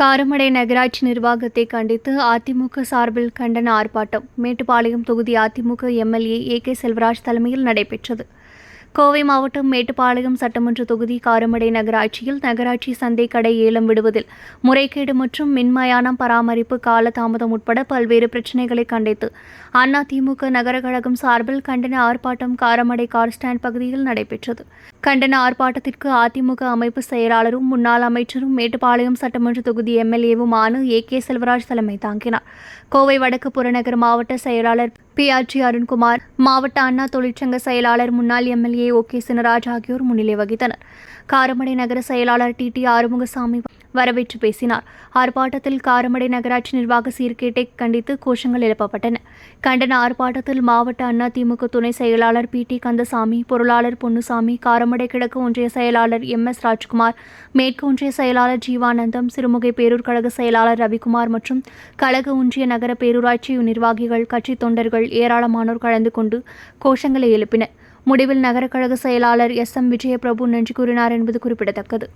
காரமடை நகராட்சி நிர்வாகத்தை கண்டித்து அதிமுக சார்பில் கண்டன ஆர்ப்பாட்டம். மேட்டுப்பாளையம் தொகுதி AIADMK MLA A K Selvaraj தலைமையில் நடைபெற்றது. கோவை மாவட்டம் மேட்டுப்பாளையம் சட்டமன்ற தொகுதி காரமடை நகராட்சியில் நகராட்சி சந்தை கடை ஏலம் விடுவதில் முறைகேடு மற்றும் மின்மயானம் பராமரிப்பு காலதாமதம் உட்பட பல்வேறு பிரச்சினைகளை கண்டித்து அதிமுக நகர கழகம் சார்பில் கண்டன ஆர்ப்பாட்டம் காரமடை கார் ஸ்டாண்ட் பகுதியில் நடைபெற்றது. கண்டன ஆர்ப்பாட்டத்திற்கு அதிமுக அமைப்பு செயலாளரும் முன்னாள் அமைச்சரும் மேட்டுப்பாளையம் சட்டமன்ற தொகுதி எம்எல்ஏவுமான ஏ கே செல்வராஜ் தலைமை தாங்கினார். கோவை வடக்கு புறநகர் மாவட்ட செயலாளர் பிஆர்ஜி அருண்குமார் மாவட்ட அண்ணா தொழிற்சங்க செயலாளர் முன்னாள் எம்எல்ஏ ஓ கே சினராஜ் ஆகியோர் முன்னிலை வகித்தனர். காரமடை நகர செயலாளர் டி டி ஆறுமுகசாமி வரவேற்று பேசினார். ஆர்ப்பாட்டத்தில் காரமடை நகராட்சி நிர்வாக சீர்கேட்டை கண்டித்து கோஷங்கள் எழுப்பப்பட்டன. கண்டன ஆர்ப்பாட்டத்தில் மாவட்ட அண்ணா திமுக துணை செயலாளர் பி டி கந்தசாமி பொருளாளர் பொன்னுசாமி காரமடை கிழக்கு ஒன்றிய செயலாளர் எம் எஸ் ராஜ்குமார் மேற்கு ஒன்றிய செயலாளர் ஜீவானந்தம் சிறுமுகை பேரூர் கழக செயலாளர் ரவிக்குமார் மற்றும் கழக ஒன்றிய நகர பேரூராட்சி நிர்வாகிகள் கட்சி தொண்டர்கள் ஏராளமானோர் கலந்து கொண்டு கோஷங்களை எழுப்பினர். முடிவில் நகர கழக செயலாளர் எஸ் எம் விஜயபிரபு நன்றி கூறினார் என்பது குறிப்பிடத்தக்கது.